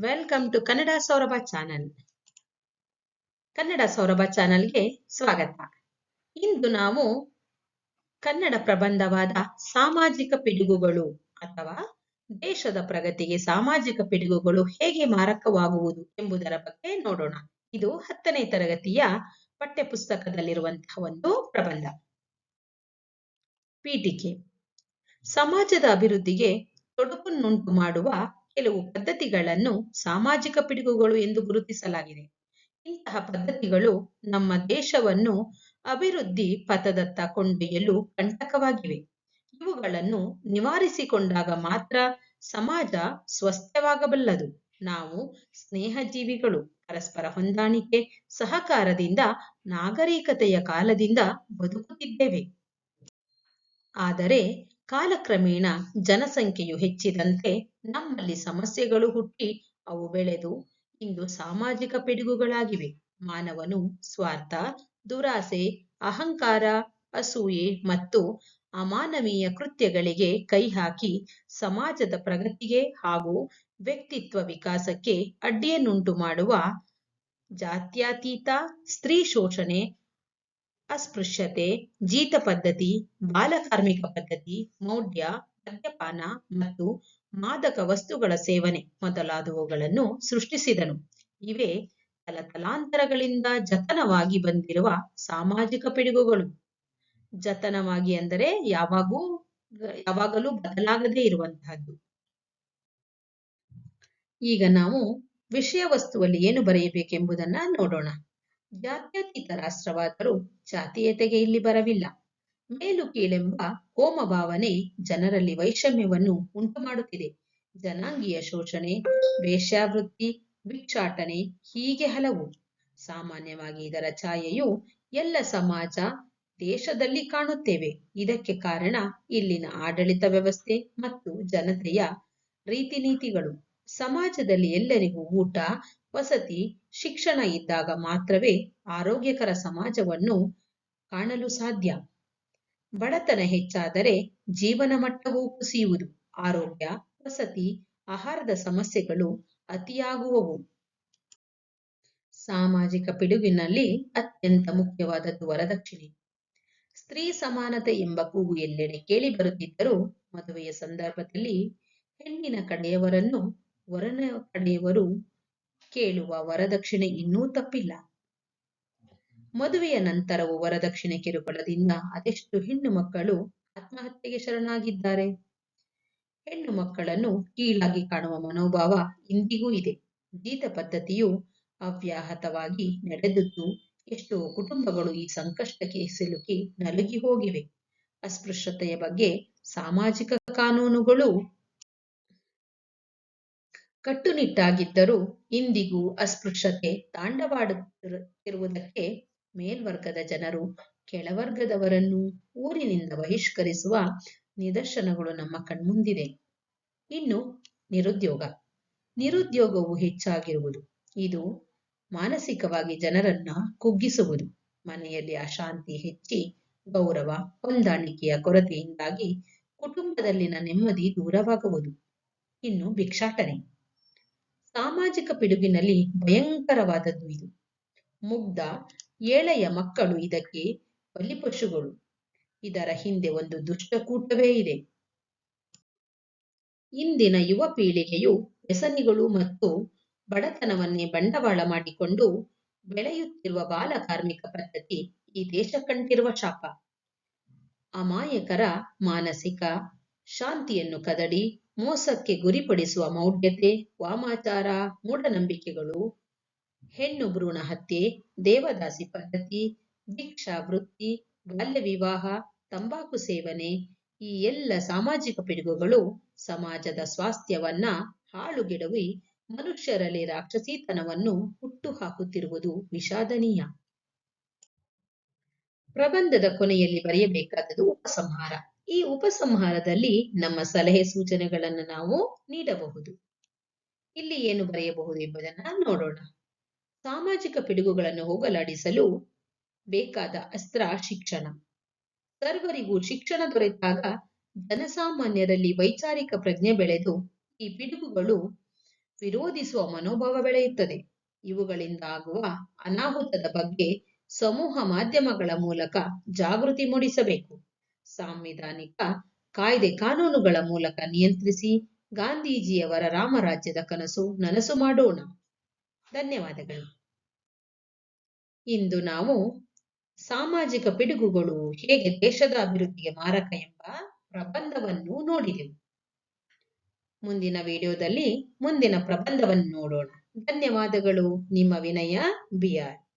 Welcome to Kannada Saurabha channel Kannada Saurabha ಚಾನಲ್ಗೆ ಸ್ವಾಗತ. ಇಂದು ನಾವು ಕನ್ನಡ ಪ್ರಬಂಧವಾದ ಸಾಮಾಜಿಕ ಪಿಡುಗುಗಳು ಅಥವಾ ದೇಶದ ಪ್ರಗತಿಗೆ ಸಾಮಾಜಿಕ ಪಿಡುಗುಗಳು ಹೇಗೆ ಮಾರಕವಾಗುವುದು ಎಂಬುದರ ಬಗ್ಗೆ ನೋಡೋಣ. ಇದು ಹತ್ತನೇ ತರಗತಿಯ ಪಠ್ಯಪುಸ್ತಕದಲ್ಲಿರುವಂತಹ ಒಂದು ಪ್ರಬಂಧ. ಪೀಠಿಕೆ. ಸಮಾಜದ ಅಭಿವೃದ್ಧಿಗೆ ತೊಡಕನ್ನುಂಟು ಮಾಡುವ ಕೆಲವು ಪದ್ಧತಿಗಳನ್ನು ಸಾಮಾಜಿಕ ಪಿಡುಗುಗಳು ಎಂದು ಗುರುತಿಸಲಾಗಿದೆ. ಇಂತಹ ಪದ್ಧತಿಗಳು ನಮ್ಮ ದೇಶವನ್ನು ಅಭಿವೃದ್ಧಿ ಪಥದತ್ತ ಕೊಂಡೊಯ್ಯಲು ಕಂಟಕವಾಗಿವೆ. ಇವುಗಳನ್ನು ನಿವಾರಿಸಿಕೊಂಡಾಗ ಮಾತ್ರ ಸಮಾಜ ಸ್ವಸ್ಥವಾಗಬಲ್ಲದು ನಾವು ಸ್ನೇಹಜೀವಿಗಳು, ಪರಸ್ಪರ ಹೊಂದಾಣಿಕೆ, ಸಹಕಾರದಿಂದ, ನಾಗರಿಕತೆಯ ಕಾಲದಿಂದ ಬದುಕುತ್ತಿದ್ದೇವೆ. ಆದರೆ ಕಾಲಕ್ರಮೇಣ ಜನಸಂಖ್ಯೆಯು ಹೆಚ್ಚಿದಂತೆ ನಮ್ಮಲ್ಲಿ ಸಮಸ್ಯೆಗಳು ಹುಟ್ಟಿ ಅವು ಬೆಳೆದು ಇಂದು ಸಾಮಾಜಿಕ ಪಿಡುಗುಗಳಾಗಿವೆ. ಮಾನವನು ಸ್ವಾರ್ಥ, ದುರಾಸೆ, ಅಹಂಕಾರ, ಅಸೂಯೆ ಮತ್ತು ಅಮಾನವೀಯ ಕೃತ್ಯಗಳಿಗೆ ಕೈ ಹಾಕಿ ಸಮಾಜದ ಪ್ರಗತಿಗೆ ಹಾಗೂ ವ್ಯಕ್ತಿತ್ವ ವಿಕಾಸಕ್ಕೆ ಅಡ್ಡಿಯನ್ನುಂಟು ಮಾಡುವ ಜಾತ್ಯತೀತ ಸ್ತ್ರೀ ಶೋಷಣೆ ಅಸ್ಪೃಶ್ಯತೆ, ಜೀತ ಪದ್ಧತಿ ಬಾಲಕಾರ್ಮಿಕ ಪದ್ಧತಿ, ಮೌಢ್ಯ ಮದ್ಯಪಾನ ಮತ್ತು ಮಾದಕ ವಸ್ತುಗಳ ಸೇವನೆ ಮೊದಲಾದವುಗಳನ್ನು ಸೃಷ್ಟಿಸಿದನು. ಇವೇ ತಲತಲಾಂತರಗಳಿಂದ ಜತನವಾಗಿ ಬಂದಿರುವ ಸಾಮಾಜಿಕ ಪಿಡುಗುಗಳು. ಜತನವಾಗಿ ಅಂದರೆ ಯಾವಾಗೂ, ಯಾವಾಗಲೂ ಬದಲಾಗದೇ ಇರುವಂತಹದ್ದು. ಈಗ ನಾವು ವಿಷಯ ವಸ್ತುವಲ್ಲಿ ಏನು ಬರೆಯಬೇಕೆಂಬುದನ್ನ ನೋಡೋಣ. ಜಾತ್ಯತೀತ ರಾಷ್ಟ್ರವಾದರೂ ಜಾತೀಯತೆಗೆ ಇಲ್ಲಿ ಬರವಿಲ್ಲ. ಮೇಲು ಕೀಳೆಂಬ ಕೋಮ ಭಾವನೆ ಜನರಲ್ಲಿ ವೈಷಮ್ಯವನ್ನು ಉಂಟು ಮಾಡುತ್ತಿದೆ ಜನಾಂಗೀಯ ಶೋಷಣೆ, ವೇಶ್ಯಾವೃತ್ತಿ, ಭಿಕ್ಷಾಟನೆ ಹೀಗೆ ಹಲವು. ಸಾಮಾನ್ಯವಾಗಿ ಇದರ ಛಾಯೆಯು ಎಲ್ಲ ಸಮಾಜ ದೇಶದಲ್ಲಿ ಕಾಣುತ್ತೇವೆ. ಇದಕ್ಕೆ ಕಾರಣ ಇಲ್ಲಿನ ಆಡಳಿತ ವ್ಯವಸ್ಥೆ ಮತ್ತು ಜನತೆಯ ರೀತಿ ನೀತಿಗಳು ಸಮಾಜದಲ್ಲಿ ಎಲ್ಲರಿಗೂ ಊಟ, ವಸತಿ, ಶಿಕ್ಷಣ ಇದ್ದಾಗ ಮಾತ್ರವೇ ಆರೋಗ್ಯಕರ ಸಮಾಜವನ್ನು ಕಾಣಲು ಸಾಧ್ಯ. ಬಡತನ ಹೆಚ್ಚಾದರೆ ಜೀವನ ಮಟ್ಟವೂ ಕುಸಿಯುವುದು, ಆರೋಗ್ಯ, ವಸತಿ, ಆಹಾರದ ಸಮಸ್ಯೆಗಳು ಅತಿಯಾಗುವವು. ಸಾಮಾಜಿಕ ಪಿಡುಗಿನಲ್ಲಿ ಅತ್ಯಂತ ಮುಖ್ಯವಾದದ್ದು ವರದಕ್ಷಿಣೆ. ಸ್ತ್ರೀ ಸಮಾನತೆ ಎಂಬ ಕೂಗು ಎಲ್ಲೆಡೆ ಕೇಳಿ ಬರುತ್ತಿದ್ದರೂ ಮದುವೆಯ ಸಂದರ್ಭದಲ್ಲಿ ಹೆಣ್ಣಿನ ಕಡೆಯವರನ್ನು ವರನ ಕಡೆಯವರು ಕೇಳುವ ವರದಕ್ಷಿಣೆ ಇನ್ನೂ ತಪ್ಪಿಲ್ಲ. ಮದುವೆಯ ನಂತರವೂ ವರದಕ್ಷಿಣೆ ಕಿರುಕುಳದಿಂದ ಅದೆಷ್ಟು ಹೆಣ್ಣು ಮಕ್ಕಳು ಆತ್ಮಹತ್ಯೆಗೆ ಶರಣಾಗಿದ್ದಾರೆ? ಹೆಣ್ಣು ಮಕ್ಕಳನ್ನು ಕೀಳಾಗಿ ಕಾಣುವ ಮನೋಭಾವ ಇಂದಿಗೂ ಇದೆ. ಜೀತ ಪದ್ಧತಿಯು ಅವ್ಯಾಹತವಾಗಿ ನಡೆದದ್ದು ಎಷ್ಟೋ ಕುಟುಂಬಗಳು ಈ ಸಂಕಷ್ಟಕ್ಕೆ ಸಿಲುಕಿ ನಲುಗಿ ಹೋಗಿವೆ. ಅಸ್ಪೃಶ್ಯತೆಯ ಬಗ್ಗೆ ಸಾಮಾಜಿಕ ಕಾನೂನುಗಳು ಕಟ್ಟುನಿಟ್ಟಾಗಿದ್ದರೂ ಇಂದಿಗೂ ಅಸ್ಪೃಶ್ಯತೆ ತಾಂಡವಾಡುತ್ತಿರುವುದಕ್ಕೆ ಮೇಲ್ವರ್ಗದ ಜನರು ಕೆಳವರ್ಗದವರನ್ನು ಊರಿನಿಂದ ಬಹಿಷ್ಕರಿಸುವ ನಿದರ್ಶನಗಳು ನಮ್ಮ ಕಣ್ಮುಂದಿದೆ. ಇನ್ನು ನಿರುದ್ಯೋಗ. ನಿರುದ್ಯೋಗವು ಹೆಚ್ಚಾಗಿರುವುದು. ಇದು ಮಾನಸಿಕವಾಗಿ ಜನರನ್ನ ಕುಗ್ಗಿಸುವುದು. ಮನೆಯಲ್ಲಿ ಅಶಾಂತಿ ಹೆಚ್ಚಿ ಗೌರವ, ಹೊಂದಾಣಿಕೆಯ ಕೊರತೆಯಿಂದಾಗಿ ಕುಟುಂಬದಲ್ಲಿನ ನೆಮ್ಮದಿ ದೂರವಾಗುವುದು. ಇನ್ನು ಭಿಕ್ಷಾಟನೆ. ಸಾಮಾಜಿಕ ಪಿಡುಗಿನಲ್ಲಿ ಭಯಂಕರವಾದದ್ದು ಇದು. ಮುಗ್ಧ ಏಳೆಯ ಮಕ್ಕಳು ಇದಕ್ಕೆ ಬಲಿಪಶುಗಳು. ಇದರ ಹಿಂದೆ ಒಂದು ದುಷ್ಟಕೂಟವೇ ಇದೆ. ಇಂದಿನ ಯುವ ಪೀಳಿಗೆಯು ವ್ಯಸನಿಗಳು ಮತ್ತು ಬಡತನವನ್ನೇ ಬಂಡವಾಳ ಮಾಡಿಕೊಂಡು ಬೆಳೆಯುತ್ತಿರುವ ಬಾಲ ಕಾರ್ಮಿಕ ಪದ್ಧತಿ ಈ ದೇಶ ಕಂಡಿರುವ ಶಾಪ. ಅಮಾಯಕರ ಮಾನಸಿಕ ಶಾಂತಿಯನ್ನು ಕದಡಿ ಮೋಸಕ್ಕೆ ಗುರಿಪಡಿಸುವ ಮೌಢ್ಯತೆ, ವಾಮಾಚಾರ, ಮೂಢನಂಬಿಕೆಗಳು, ಹೆಣ್ಣು ಭ್ರೂಣ ಹತ್ಯೆ, ದೇವದಾಸಿ ಪದ್ಧತಿ, ಭಿಕ್ಷಾ ವೃತ್ತಿ, ಬಾಲ್ಯ ವಿವಾಹ, ತಂಬಾಕು ಸೇವನೆ ಈ ಎಲ್ಲ ಸಾಮಾಜಿಕ ಪಿಡುಗುಗಳು ಸಮಾಜದ ಸ್ವಾಸ್ಥ್ಯವನ್ನ ಹಾಳುಗೆಡವಿ ಮನುಷ್ಯರಲ್ಲಿ ರಾಕ್ಷಸೀತನವನ್ನು ಹುಟ್ಟು ಹಾಕುತ್ತಿರುವುದು ವಿಷಾದನೀಯ. ಪ್ರಬಂಧದ ಕೊನೆಯಲ್ಲಿ ಬರೆಯಬೇಕಾದದ್ದು ಉಪಸಂಹಾರ. ಈ ಉಪಸಂಹಾರದಲ್ಲಿ ನಮ್ಮ ಸಲಹೆ ಸೂಚನೆಗಳನ್ನು ನಾವು ನೀಡಬಹುದು. ಇಲ್ಲಿ ಏನು ಬರೆಯಬಹುದು ಎಂಬುದನ್ನು ನೋಡೋಣ. ಸಾಮಾಜಿಕ ಪಿಡುಗುಗಳನ್ನು ಹೋಗಲಾಡಿಸಲು ಬೇಕಾದ ಅಸ್ತ್ರ ಶಿಕ್ಷಣ. ಸರ್ವರಿಗೂ ಶಿಕ್ಷಣ ದೊರೆತಾಗ ಜನಸಾಮಾನ್ಯರಲ್ಲಿ ವೈಚಾರಿಕ ಪ್ರಜ್ಞೆ ಬೆಳೆದು ಈ ಪಿಡುಗುಗಳು ವಿರೋಧಿಸುವ ಮನೋಭಾವ ಬೆಳೆಯುತ್ತದೆ. ಇವುಗಳಿಂದ ಆಗುವ ಅನಾಹುತದ ಬಗ್ಗೆ ಸಮೂಹ ಮಾಧ್ಯಮಗಳ ಮೂಲಕ ಜಾಗೃತಿ ಮೂಡಿಸಬೇಕು. ಸಾಂವಿಧಾನಿಕ ಕಾಯ್ದೆ ಕಾನೂನುಗಳ ಮೂಲಕ ನಿಯಂತ್ರಿಸಿ ಗಾಂಧೀಜಿಯವರ ರಾಮರಾಜ್ಯದ ಕನಸು ನನಸು ಮಾಡೋಣ. ಧನ್ಯವಾದಗಳು. ಇಂದು ನಾವು ಸಾಮಾಜಿಕ ಪಿಡುಗುಗಳು ಹೇಗೆ ದೇಶದ ಅಭಿವೃದ್ಧಿಗೆ ಮಾರಕ ಎಂಬ ಪ್ರಬಂಧವನ್ನು ನೋಡಿದೆವು. ಮುಂದಿನ ವಿಡಿಯೋದಲ್ಲಿ ಮುಂದಿನ ಪ್ರಬಂಧವನ್ನು ನೋಡೋಣ. ಧನ್ಯವಾದಗಳು. ನಿಮ್ಮ ವಿನಯ ಬಿಆರ್